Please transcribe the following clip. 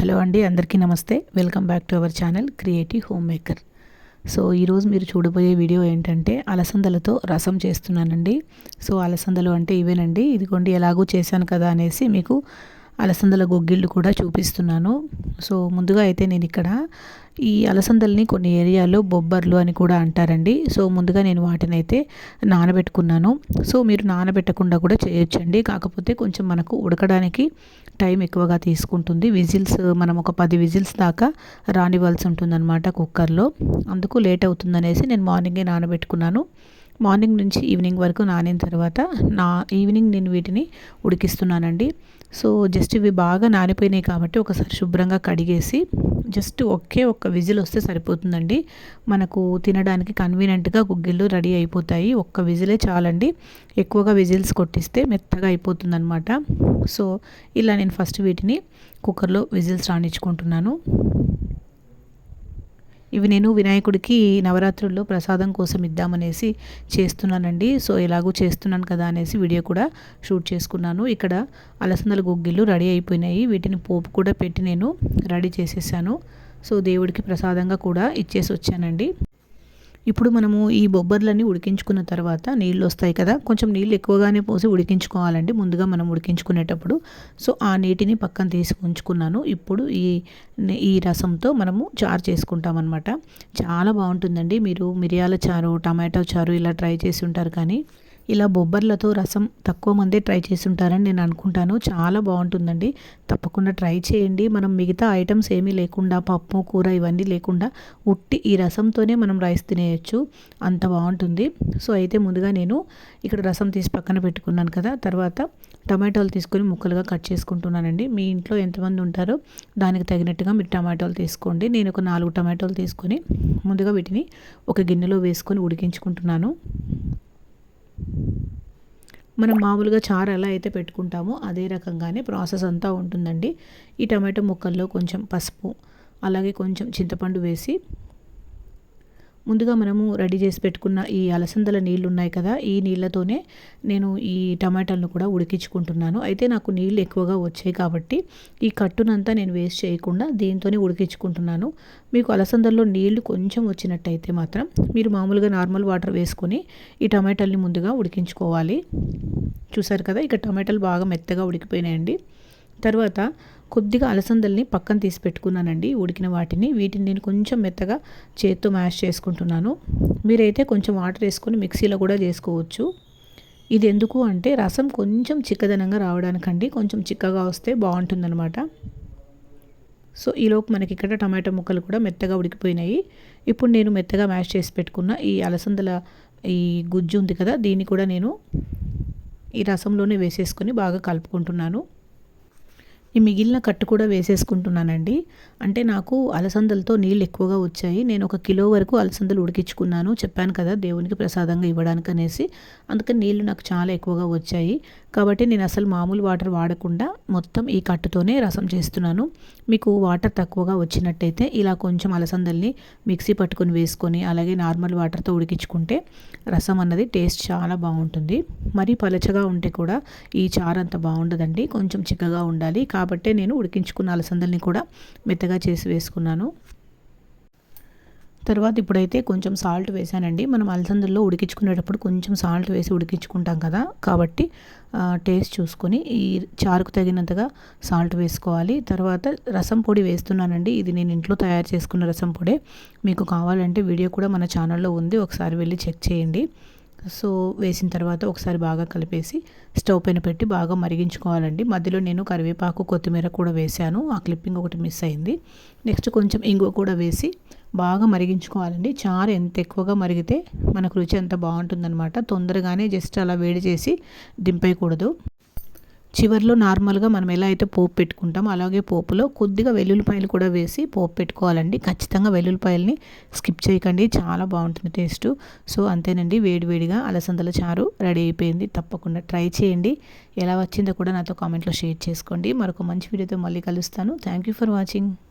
Hello అండి అందరికీ నమస్తే. Welcome back to our channel creative home maker. So ఈరోజు మీరు చూడబోయే వీడియో ఏంటంటే అలసందలతో రసం చేస్తున్నానండి. సో అలసందలు అంటే ఇవేనండి. ఇదిగోండి ఎలాగో చేశాను కదా అనేసి మీకు అలసందల గొగ్గిళ్ళు కూడా చూపిస్తున్నాను. సో ముందుగా అయితే నేను ఇక్కడ ఈ అలసందల్ని కొన్ని ఏరియాలో బొబ్బర్లు అని కూడా అంటారండి. సో ముందుగా నేను వాటిని అయితే నానబెట్టుకున్నాను. సో మీరు నానబెట్టకుండా కూడా చేయొచ్చండి. కాకపోతే కొంచెం మనకు ఉడకడానికి టైం ఎక్కువగా తీసుకుంటుంది. విజిల్స్ మనం ఒక పది విజిల్స్ దాకా రానివ్వాల్సి ఉంటుందన్నమాట కుక్కర్లో. అందుకు లేట్ అవుతుందనేసి నేను మార్నింగే నానబెట్టుకున్నాను. మార్నింగ్ నుంచి ఈవినింగ్ వరకు నానిన తర్వాత నా ఈవినింగ్ నేను వీటిని ఉడికిస్తున్నానండి. సో జస్ట్ ఇవి బాగా నానిపోయినాయి కాబట్టి ఒకసారి శుభ్రంగా కడిగేసి జస్ట్ ఒకే ఒక్క విజిల్ వస్తే సరిపోతుందండి. మనకు తినడానికి కన్వీనెంట్గా గుగ్గిళ్ళు రెడీ అయిపోతాయి. ఒక్క విజిలే చాలండి. ఎక్కువగా విజిల్స్ కొట్టిస్తే మెత్తగా అయిపోతుందన్నమాట. సో ఇలా నేను ఫస్ట్ వీటిని కుక్కర్లో విజిల్స్ రాణించుకుంటున్నాను. ఇవి నేను వినాయకుడికి నవరాత్రుల్లో ప్రసాదం కోసం ఇద్దామనేసి చేస్తున్నానండి. సో ఎలాగో చేస్తున్నాను కదా అనేసి వీడియో కూడా షూట్ చేసుకున్నాను. ఇక్కడ అలసందల గుగ్గిళ్ళు రెడీ అయిపోయినాయి. వీటిని పోపు కూడా పెట్టి నేను రెడీ చేసేసాను. సో దేవుడికి ప్రసాదంగా కూడా ఇచ్చేసి వచ్చానండి. ఇప్పుడు మనము ఈ బొబ్బర్లన్నీ ఉడికించుకున్న తర్వాత నీళ్ళు వస్తాయి కదా కొంచెం నీళ్ళు ఎక్కువగానే పోసి ఉడికించుకోవాలండి. ముందుగా మనం ఉడికించుకునేటప్పుడు. సో ఆ నీటిని పక్కన తీసి ఉంచుకున్నాను. ఇప్పుడు ఈ ఈ రసంతో మనము చారు చేసుకుంటాం అనమాట చాలా బాగుంటుందండి. మీరు మిరియాల చారు టమాటో చారు ఇలా ట్రై చేసి ఉంటారు కానీ. ఇలా బొబ్బర్లతో రసం తక్కువ మందే ట్రై చేసి ఉంటారని నేను అనుకుంటాను. చాలా బాగుంటుందండి. తప్పకుండా ట్రై చేయండి. మనం మిగతా ఐటమ్స్ ఏమీ లేకుండా పప్పు కూర ఇవన్నీ లేకుండా ఉట్టి ఈ రసంతోనే మనం రైస్ తినేయచ్చు. అంత బాగుంటుంది. సో అయితే ముందుగా నేను ఇక్కడ రసం తీసి పక్కన పెట్టుకున్నాను కదా. తర్వాత టమాటోలు తీసుకొని ముక్కలుగా కట్ చేసుకుంటున్నానండి. మీ ఇంట్లో ఎంతమంది ఉంటారో దానికి తగినట్టుగా మీరు టమాటోలు తీసుకోండి. నేను ఒక నాలుగు టమాటోలు తీసుకొని ముందుగా వీటిని ఒక గిన్నెలో వేసుకొని ఉడికించుకుంటున్నాను. మనం మామూలుగా చారు ఎలా అయితే పెట్టుకుంటామో అదే రకంగానే ప్రాసెస్ అంతా ఉంటుందండి. ఈ టమాటో ముక్కల్లో కొంచెం పసుపు అలాగే కొంచెం చింతపండు వేసి ముందుగా మనము రెడీ చేసి పెట్టుకున్న ఈ అలసందల నీళ్ళు ఉన్నాయి కదా ఈ నీళ్ళతోనే నేను ఈ టమాటాలను కూడా ఉడికించుకుంటున్నాను. అయితే నాకు నీళ్ళు ఎక్కువగా వచ్చాయి కాబట్టి ఈ కట్టునంతా నేను వేస్ట్ చేయకుండా దీంతోనే ఉడికించుకుంటున్నాను. మీకు అలసందల్లో నీళ్ళు కొంచెం వచ్చినట్టయితే మాత్రం మీరు మామూలుగా నార్మల్ వాటర్ వేసుకొని ఈ టమాటాలని ముందుగా ఉడికించుకోవాలి. చూసారు కదా ఇక టమాటాలు బాగా మెత్తగా ఉడికిపోయినాయండి. తర్వాత కొద్దిగా అలసందల్ని పక్కన తీసి పెట్టుకున్నానండి ఉడికిన వాటిని. వీటిని నేను కొంచెం మెత్తగా చేత్తో మ్యాష్ చేసుకుంటున్నాను. మీరైతే కొంచెం వాటర్ వేసుకొని మిక్సీలో కూడా చేసుకోవచ్చు. ఇది ఎందుకు అంటే రసం కొంచెం చిక్కదనంగా రావడానికండి కొంచెం చిక్కగా వస్తే బాగుంటుందన్నమాట. సో ఈలోపు మనకి ఇక్కడ టమాటో ముక్కలు కూడా మెత్తగా ఉడికిపోయినాయి. ఇప్పుడు నేను మెత్తగా మ్యాష్ చేసి పెట్టుకున్న ఈ అలసందల ఈ గుజ్జు ఉంది కదా దీన్ని కూడా నేను ఈ రసంలోనే వేసేసుకొని బాగా కలుపుకుంటున్నాను. ఈ మిగిలిన కట్టు కూడా వేసేసుకుంటున్నానండి. అంటే నాకు అలసందలతో నీళ్ళు ఎక్కువగా వచ్చాయి. నేను ఒక కిలో వరకు అలసందలు ఉడికించుకున్నాను. చెప్పాను కదా దేవునికి ప్రసాదంగా ఇవ్వడానికి అనేసి అందుకని నీళ్ళు నాకు చాలా ఎక్కువగా వచ్చాయి. కాబట్టి నేను అసలు మామూలు వాటర్ వాడకుండా మొత్తం ఈ కట్టుతోనే రసం చేస్తున్నాను. మీకు వాటర్ తక్కువగా వచ్చినట్టయితే ఇలా కొంచెం అలసందల్ని మిక్సీ పట్టుకొని వేసుకొని అలాగే నార్మల్ వాటర్తో ఉడికించుకుంటే రసం అన్నది టేస్ట్ చాలా బాగుంటుంది. మరీ పలచగా ఉంటే కూడా ఈ చారు అంత బాగుండదండి. కొంచెం చిక్కగా ఉండాలి. కాబట్టే నేను ఉడికించుకున్న అలసందల్ని కూడా మెత్తగా చేసి వేసుకున్నాను. తర్వాత ఇప్పుడైతే కొంచెం సాల్ట్ వేసానండి మనం అలసందల్లో ఉడికించుకునేటప్పుడు కొంచెం సాల్ట్ వేసి ఉడికించుకుంటాం కదా. కాబట్టి టేస్ట్ చూసుకొని ఈ చారుకు తగినంతగా సాల్ట్ వేసుకోవాలి. తర్వాత రసం పొడి వేస్తున్నానండి. ఇది నేను ఇంట్లో తయారు చేసుకున్న రసం పొడి. మీకు కావాలంటే వీడియో కూడా మన ఛానల్లో ఉంది. ఒకసారి వెళ్ళి చెక్ చేయండి. సో వేసిన తర్వాత ఒకసారి బాగా కలిపేసి స్టవ్ పైన పెట్టి బాగా మరిగించుకోవాలండి. మధ్యలో నేను కరివేపాకు కొత్తిమీర కూడా వేశాను. ఆ క్లిప్పింగ్ ఒకటి మిస్ అయింది. నెక్స్ట్ కొంచెం ఇంగువ కూడా వేసి బాగా మరిగించుకోవాలండి. చారు ఎంత ఎక్కువగా మరిగితే మనకు రుచి ఎంత బాగుంటుందన్నమాట. తొందరగానే జస్ట్ అలా వేడి చేసి దింపేయకూడదు. చివరిలో నార్మల్గా మనం ఎలా అయితే పోపు పెట్టుకుంటామో అలాగే పోపులో కొద్దిగా వెల్లుల్లిపాయలు కూడా వేసి పోపు పెట్టుకోవాలండి. ఖచ్చితంగా వెల్లుల్లిపాయలని స్కిప్ చేయకండి. చాలా బాగుంటుంది టేస్ట్. సో అంతేనండి. వేడివేడిగా అలసందల చారు రెడీ అయిపోయింది. తప్పకుండా ట్రై చేయండి. ఎలా వచ్చిందో కూడా నాతో కామెంట్లో షేర్ చేసుకోండి. మరొక మంచి వీడియోతో మళ్ళీ కలుస్తాను. Thank you for watching.